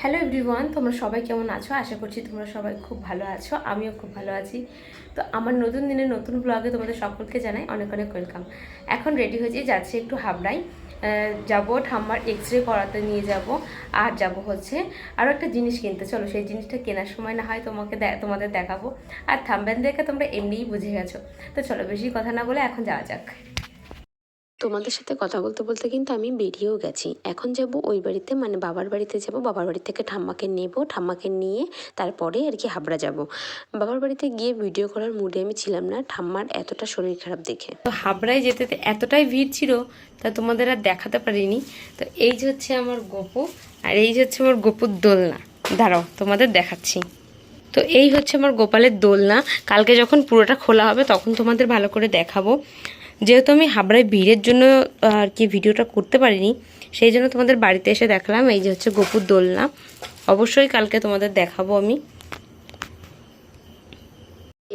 Hello everyone তোমরা সবাই কেমন আছো? আশা করছি তোমরা সবাই খুব ভালো আছো, আমিও খুব ভালো আছি। তো আমার নতুন দিনের নতুন ব্লগে তোমাদের সকলকে জানাই অনেক অনেক ওয়েলকাম এখন রেডি হয়েছি, যাচ্ছি একটু হাবড়াই যাব ঠাম্মার এক্স রে করাতে নিয়ে যাব, আর যাব হচ্ছে আরও একটা জিনিস কিনতে। চলো সেই জিনিসটা কেনার সময় না হয় তোমাকে তোমাদের দেখাবো। আর থাম্বেন দেখে তোমরা এমনিই বুঝে গেছো। তো চলো বেশি কথা না বলে এখন যাওয়া যাক। তোমাদের সাথে কথা বলতে বলতে কিন্তু আমি বেরিয়েও গেছি। এখন যাব ওই বাড়িতে মানে বাবার বাড়িতে যাব। বাবার বাড়ি থেকে ঠাম্মাকে নেব। ঠাম্মাকে নিয়ে তারপরে আর কি হাবড়া যাব। বাবার বাড়িতে গিয়ে ভিডিও করার মুডে আমি ছিলাম না। ঠাম্মার এতটা শরীর খারাপ দেখে। তো হাবড়ায় যেতে এতটাই ভিড় ছিল, তা তোমাদের আর দেখাতে পারিনি। তো এই যে হচ্ছে আমার গোপু, আর এই যে হচ্ছে আমার গোপুর দোলনা। দাঁড়াও, তোমাদের দেখাচ্ছি। তো এই হচ্ছে আমার গোপালের দোলনা। কালকে যখন পুরোটা খোলা হবে, তখন তোমাদের ভালো করে দেখাবো। যেহেতু আমি হাবড়ায় ভিড়ের জন্য আর কি ভিডিওটা করতে পারিনি, সেই জন্য তোমাদের বাড়িতে এসে দেখলাম, এই যে হচ্ছে গোপুর দোলনা। অবশ্যই কালকে তোমাদের দেখাবো আমি।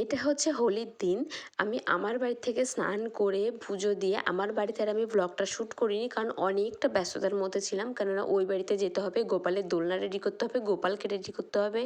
এটা হচ্ছে হোলির দিন। আমি আমার বাড়ি থেকে স্নান করে পুজো দিয়ে আমার বাড়িতে আর আমি ব্লগটা শ্যুট করিনি কারণ অনেকটা ব্যস্ততার মধ্যে ছিলাম। কেননা ওই বাড়িতে যেতে হবে, গোপালের দোলনা রেডি করতে হবে, গোপালকে রেডি করতে হবে।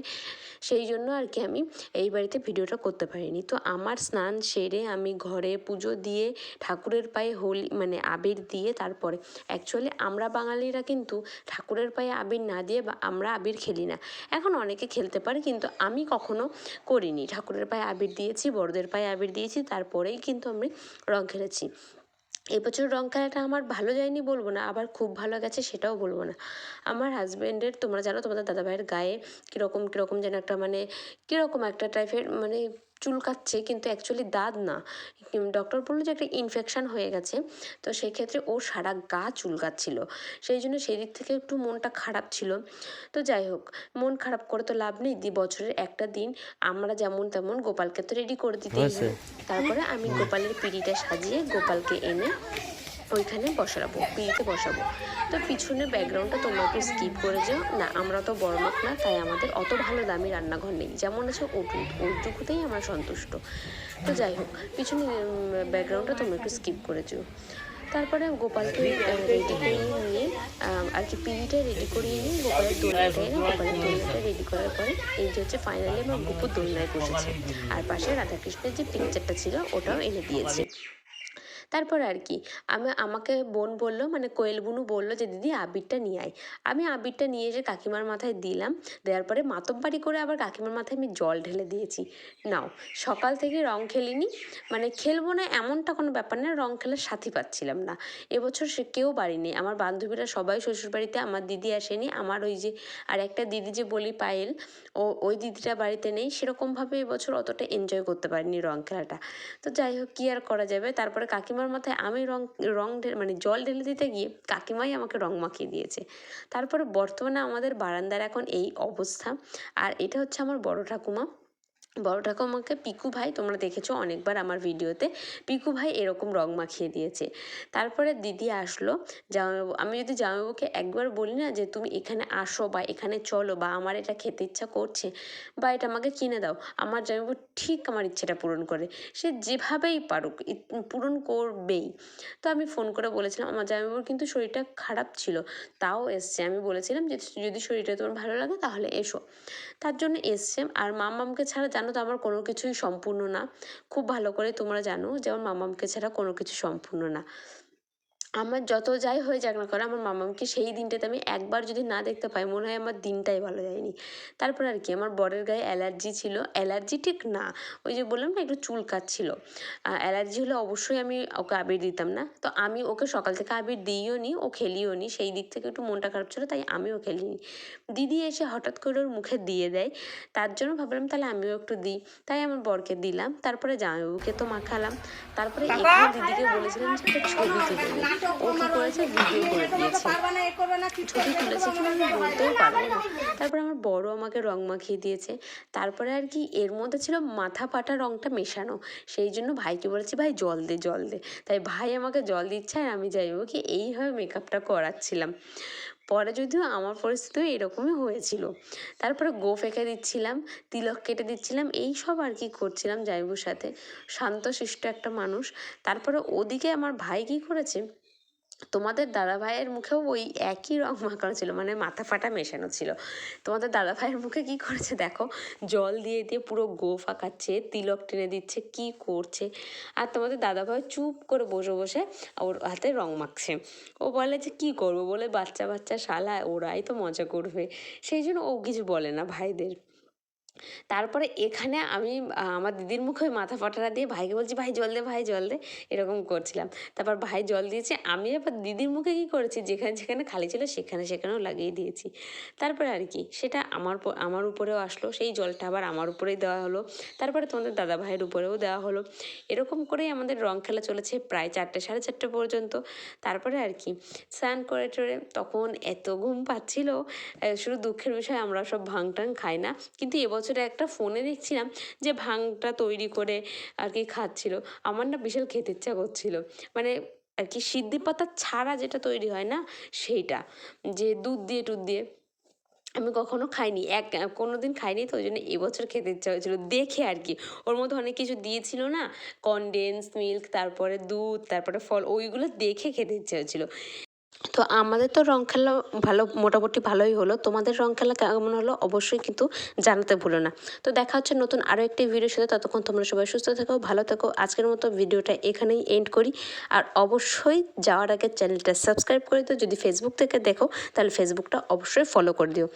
সেই জন্য আর কি আমি এই বাড়িতে ভিডিওটা করতে পারিনি। তো আমার স্নান সেরে আমি ঘরে পুজো দিয়ে ঠাকুরের পায়ে হোলি মানে আবির দিয়ে তারপরে অ্যাকচুয়ালি আমরা বাঙালিরা কিন্তু ঠাকুরের পায়ে আবির না দিয়ে বা আমরা আবির খেলি না। এখন অনেকে খেলতে পারে কিন্তু আমি কখনো করিনি। ঠাকুরের পায়ে আবির দিয়েছি, বড়দের পায়ে আবির দিয়েছি, তারপরেই কিন্তু আমি রং খেলেছি। এবছর রং খেলাটা আমার ভালো যায়নি বলব না, আবার খুব ভালো গেছে সেটাও বলব না। আমার হাজব্যান্ডের তোমরা জানো তোমাদের দাদাভাইয়ের গায়ে কীরকম কীরকম যেন একটা মানে কীরকম একটা টাইপের মানে চুলকাচ্ছে কিন্তু অ্যাকচুয়ালি দাঁত না। ডক্টর বলল যে একটা ইনফেকশান হয়ে গেছে তো সেক্ষেত্রে ও সারা গা চুলকাচ্ছিল। সেই জন্য সেই দিক থেকে একটু মনটা খারাপ ছিল। তো যাই হোক মন খারাপ করে তো লাভ নেই। দি বছরের একটা দিন আমরা যেমন তেমন গোপালকে তো রেডি করে দিতে হবে তারপরে আমি গোপালের পিড়িটা সাজিয়ে গোপালকে এনে ওইখানে বসাবো, পিড়িতে বসাবো। তো পিছনের ব্যাকগ্রাউন্ডটা তোমরা একটু স্কিপ করে যাও। না, আমরা তো বড় লোক না, তাই আমাদের অত ভালো দামি রান্নাঘর নেই। যেমন আছে ওটুক ওইটুকুতেই আমরা সন্তুষ্ট। তো যাই হোক পিছনে ব্যাকগ্রাউন্ডটা তোমরা একটু স্কিপ করে যেও। তারপরে গোপালকে রেডি করে নিয়ে আর কি পিড়িটা রেডি করিয়ে নিয়ে গোপালের দোলনাটা এনে গোপালের দোলনাটা রেডি করার পরে এই যে হচ্ছে ফাইনালি আমার গোপুর দোলনায় বসেছে। আর পাশে রাধাকৃষ্ণের যে পিকচারটা ছিল, ওটাও এনে দিয়েছে। তারপর আর কি। আমি, আমাকে বোন বলল মানে কোয়েল বুনু বলল যে, দিদি, আবিরটা নিয়ে আয়। আমি আবিরটা নিয়ে এসে কাকিমার মাথায় দিলাম। দেওয়ার পরে মাতব্বাড়ি করে আবার কাকিমার মাথায় আমি জল ঢেলে দিয়েছি। নাও, সকাল থেকে রং খেলিনি। মানে খেলব না এমনটা কোনো ব্যাপার না, রং খেলার সাথী পাচ্ছিলাম না। এবছর সে কেউ বাড়ি নেই। আমার বান্ধবীরা সবাই শ্বশুরবাড়িতে, আমার দিদি আসেনি। আমার ওই যে, আর একটা দিদি যে বলি পায়েল, ও, ওই দিদিটা বাড়িতে নেই। সেরকমভাবে এবছর অতটা এনজয় করতে পারিনি রং খেলাটা। তো যাই হোক, কী আর করা যাবে? তারপরে কাকিমার মাথায় আমি রং রং মানে জল ঢেলে দিতে গিয়ে কাকিমাই আমাকে রং মাখিয়ে দিয়েছে। তারপরে বর্তমানে আমাদের বারান্দার এখন এই অবস্থা। আর এটা হচ্ছে আমার বড় ঠাকুমা। বড় ঠাকুমাকে পিকু ভাই, তোমরা দেখেছ অনেকবার আমার ভিডিওতে, পিকু ভাই এরকম রং মাখিয়ে দিয়েছে। তারপরে দিদি আসলো, জামাইবাবু, আমি যদি জামাইবাবুকে একবার বলি না যে তুমি এখানে আসো বা এখানে চলো বা আমার এটা খেতে ইচ্ছা করছে বা এটা আমাকে কিনে দাও, আমার জামাইবাবু ঠিক আমার ইচ্ছেটা পূরণ করে। সে যেভাবেই পারুক পূরণ করবেই। তো আমি ফোন করে বলেছিলাম, আমার জামাইবাবুর কিন্তু শরীরটা খারাপ ছিল, তাও এসছে। আমি বলেছিলাম যে যদি শরীরটা তোমার ভালো লাগে তাহলে এসো। তার জন্য এসছে, আর মামামকে ছাড়া জানো তো আমার কোনো কিছুই সম্পূর্ণ না। খুব ভালো করে তোমরা জানো যে আমার মামামকে ছাড়া কোনো কিছু সম্পূর্ণ না। আমার যত যাই হয়ে যাক না কেন আমার মামামকে সেই দিনটাতে আমি একবার যদি না দেখতে পাই মনে হয় আমার দিনটাই ভালো যায়নি। তারপর আর কি আমার বরের গায়ে অ্যালার্জি ছিল। অ্যালার্জি ঠিক না ওই যে বললাম না একটু চুল কাচ্ছিল অ্যালার্জি হলে অবশ্যই আমি ওকে আবির দিতাম না। তো আমি ওকে সকাল থেকে আবির দিইও নি ও খেলিও নি। সেই দিক থেকে একটু মনটা খারাপ ছিল তাই আমিও খেলিনি। দিদি এসে হঠাৎ করে ওর মুখে দিয়ে দেয়। তার জন্য ভাবলাম তাহলে আমিও একটু দিই। তাই আমার বরকে দিলাম। তারপরে জামাইবাবুকে তো মাখালাম। তারপরে এখানে দিদিকে বলেছিলাম যে একটা ছবি তুলে ও করে দিয়েছে। না। তারপরে আমার বড় আমাকে রং মাখিয়ে দিয়েছে। তারপরে আর কি এর মধ্যে ছিল মাথা ফাটা রংটা মেশানো। সেই জন্য ভাইকে বলেছি, ভাই, জল দে জল দে। তাই ভাই আমাকে জল দিচ্ছে আর আমি যাইব কি এইভাবে মেকআপটা করাচ্ছিলাম। পরে যদিও আমার পরিস্থিতিও এরকমই হয়েছিল। তারপরে গো ফেঁকে দিচ্ছিলাম, তিলক কেটে দিচ্ছিলাম, এই সব আর কি করছিলাম জাইবুর সাথে। শান্ত শান্তশিষ্ট একটা মানুষ। তারপরে ওদিকে আমার ভাই কী করেছে তোমাদের দাদাভাইয়ের মুখেও ওই একই রং মাখানো ছিল মানে মাথা ফাটা মেশানো ছিল। তোমাদের দাদাভাইয়ের মুখে কী করেছে দেখো? জল দিয়ে দিয়ে পুরো গো ফাঁকাচ্ছে, তিলক টেনে দিচ্ছে, কি করছে? আর তোমাদের দাদাভাই চুপ করে বসে বসে ওর হাতে রং মাখছে। ও বলে যে, কী করব? বলে বাচ্চা বাচ্চা শালা ওরাই তো মজা করবে। সেই জন্য ও কিছু বলে না ভাইদের। তারপরে এখানে আমি আমার দিদির মুখে মাথা ফাটাটা দিয়ে ভাইকে বলছি, ভাই, জল দে, ভাই, জল দে। এরকম করছিলাম। তারপর ভাই জল দিয়েছে। আমি আবার দিদির মুখে কী করেছি? যেখানে যেখানে খালি ছিল, সেখানে, সেখানেও লাগিয়ে দিয়েছি। তারপরে আর কি, সেটা আমার আমার উপরেও আসলো। সেই জলটা আবার আমার উপরেই দেওয়া হলো। তারপরে তোমাদের দাদা ভাইয়ের উপরেও দেওয়া হলো। এরকম করেই আমাদের রং খেলা চলেছে প্রায় চারটে, সাড়ে চারটে পর্যন্ত। তারপরে আর কি, স্নান করে টরে তখন এত ঘুম পাচ্ছিল শুধু দুঃখের বিষয়, আমরা সব ভাং টাং খাই না। কিন্তু এবছরে একটা ফোনে দেখছিলাম যে ভাংটা তৈরি করে আর কি খাচ্ছিল। আমার না বিশাল খেতে ইচ্ছা করছিল। মানে আর কি সিদ্ধি পাতা ছাড়া যেটা তৈরি হয় না, সেইটা। যে দুধ দিয়ে টুধ দিয়ে। আমি কখনো খাইনি, এক কোনো দিন খাইনি তো ওই জন্য এবছর খেতে ইচ্ছা হয়েছিল। দেখে আর কি, ওর মধ্যে অনেক কিছু দিয়েছিল না? কনডেন্স মিল্ক তারপরে দুধ, তারপরে ফল, ওইগুলো দেখে খেতে ইচ্ছা হয়েছিল। তো আমাদের তো রং খেলা ভালো, মোটামুটি ভালোই হলো। তোমাদের রং খেলা কেমন হলো অবশ্যই কিন্তু জানাতে ভুলো না। তো দেখা হচ্ছে নতুন আরও একটি ভিডিওর সাথে। ততক্ষণ তোমরা সবাই সুস্থ থাকো, ভালো থাকো। আজকের মতো ভিডিওটা এখানেই এন্ড করি। আর অবশ্যই যাওয়ার আগে চ্যানেলটা সাবস্ক্রাইব করে দিও। যদি ফেসবুক থেকে দেখো, তাহলে ফেসবুকটা অবশ্যই ফলো করে দিও।